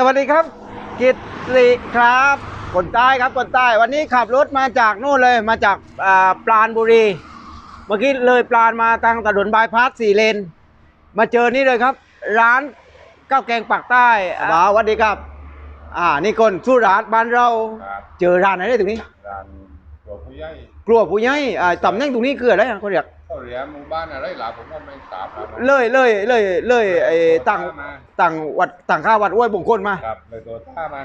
สวัสดีครับ กิตติครับคนใต้ครับคนใต้ วันนี้ขับรถมาจากนู่นเลยมาจากอ่าปราณบุรี เมื่อกี้เลยปราณมาทางถนนบายพาสสี่เลน มาเจอนี่เลยครับ ร้านข้าวแกงปากใต้ว้าวสวัสดีครับ อ่านี่คนสุราษฎร์บ้านเราครับเจอร้านไหนได้ตรงนี้ร้านตัวผู้ใหญ่ กลัวผู้ใหญ่อ่าตำแหน่งตรงนี้คืออะไรอะเขาเรียกเขาเรียกหมู่บ้านอะไรหล่ะผมก็ไม่ทราบครับ เลยเลยเลยเลยไอ้ต่างมา ต่างวัดต่างข้าวัดอ้วยบงคลมาครับเลยตัวท่ามา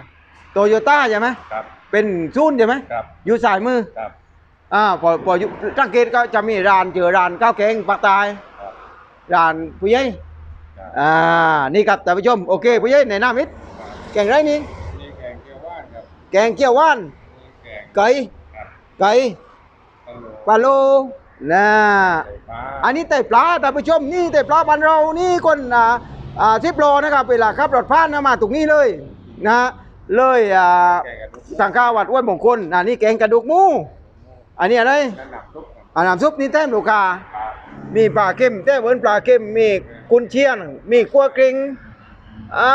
โตโยต้าใช่ไหมครับเป็นซูนใช่ไหมครับอยู่สายมือครับอ่าพอพออยู่สังเกตก็จะมีร้านเจอร้านข้าวแกงปากใตายครับร้านผู้ใหญ่ครับอ่านี่ครับท่านผู้ชมโอเคผู้ใหญ่ในหน้ามิตรแกงไรนี่นี่แกงเขียวหวานครับแกงเขียวหว่านนี่แกงไก่ครับไก่ตะโล ปลาโลนะไก่ปลาอันนี้ไต่ปลาท่านผู้ชมนี่ไต่ปลาบ้านเรานี่คนอ่าอ่าทิปโลนะครับเวลาขับรถผ่านนะมาตรงนี้เลยนะเลยอ่าแกงกระดูกทางข้าววัดอ้วยมงคลอันนี้แกงกระดูกหมูอันนี้อะไรนั่นหนักทุกครับอันน้ำซุปนี่แต้มลูกค้าครับมีปลาเค็มแต้มเวิร์นปลาเค็มมีกุนเชียง มีกัวกริงอ่า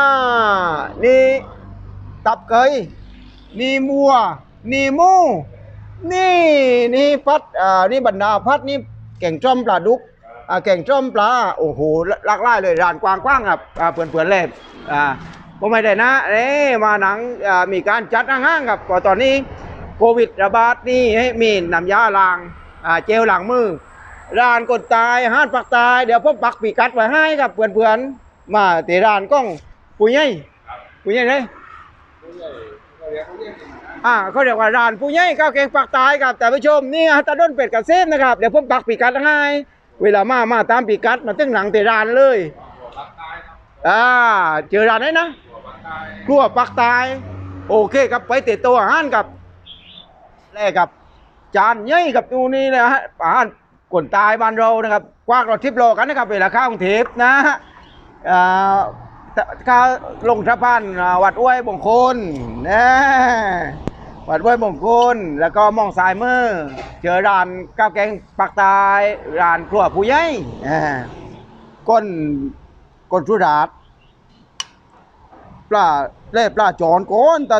นี่ตับเกยนี่มัวนี่หมู นี่นี่พัดอ่านี่บรรดาพัดนี่แก่งจ้อมปลาดุกอ่าแก่งจ้อมปลาโอ้โหหลากหลายเลยร้านกว้างๆครับอ่าเปื่อนๆเลยอ่าผมไม่ได้นะเอ้มาหนังอ่ามีการจัดห้างครับเพราะตอนนี้โควิดระบาดนี่ให้มีน้ำยาล้างอ่าเจลล้างมือร้านกดตายห้านปักตายเดี๋ยวผมปักปีกัดไว้ให้ครับเพื่อนๆมาตีร้านกล้องผู้ใหญ่ผู้ใหญ่เลย อ่าเขาเรียกว่าร้านผู้ใหญ่ข้าวแกงปักตายครับแต่ผู้ชมนี่ฮะตาด้นเป็ดกับเส้นนะครับเดี๋ยวผมปักปีกัดให้เวลามามาตามปีกัดมาตึ้งหลังตีร้านเลยอ่าเจอร้านไหนนะกใต้ครัวปักตายโอเคครับไปเติดตัวอาหารกับแรกกับ จานใหญ่กับดูนี่นะฮะอาหารคนตายบ้านเรานะครับกว้างเราทิพโลกันนะครับเวลาข้าวกรุงเทพนะฮะอ่า ข้าวลงสะพานวัดอ้วยบงคลนะวัดอ้วยบงคล แล้วก็มองซ้ายมือ เจอร้านข้าวแกงปักตายร้านครัวผู้ใหญ่ก้นก้นสุดาษปลาเล่ปลาจอนก้นแต่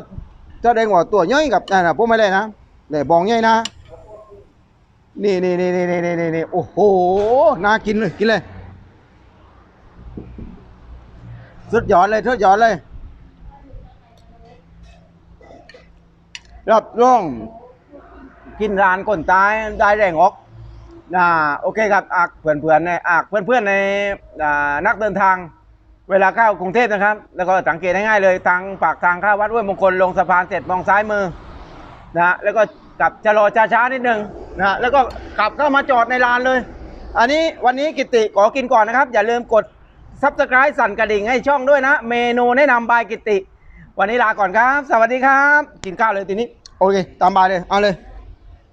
แสดงว่าตัวใหญ่กับนั่นนะพวกไม่เล่นะเล่บองใหญ่นะ นี่นี่นี่นี่นี่นี่นี่โอ้โหน่ากินเลยกินเลย สุดยอดเลยสุดยอดเลยรับรองกินร้านคนตายได้แรงออกนะโอเคครับอักเพื่อนๆในอักเพื่อนๆในนักเดินทาง เวลาเข้ากรุงเทพนะครับ แล้วก็สังเกตง่ายๆเลยทางปากทางเข้าวัดห้วยมงคลลงสะพานเสร็จมองซ้ายมือนะแล้วก็กลับชะลอช้าๆนิดนึงนะฮะแล้วก็กลับเข้ามาจอดในลานเลย อันนี้วันนี้กิติขอกินก่อนนะครับ อย่าลืมกด ซับสไคร b ์สั่นกระดิ่งให้ช่องด้วยนะ เมนูแนะนำบายกิติ วันนี้ลาก่อนครับ สวัสดีครับ กินข้าวเลยทีนี้ โอเค ตามบายเลย เอาเลย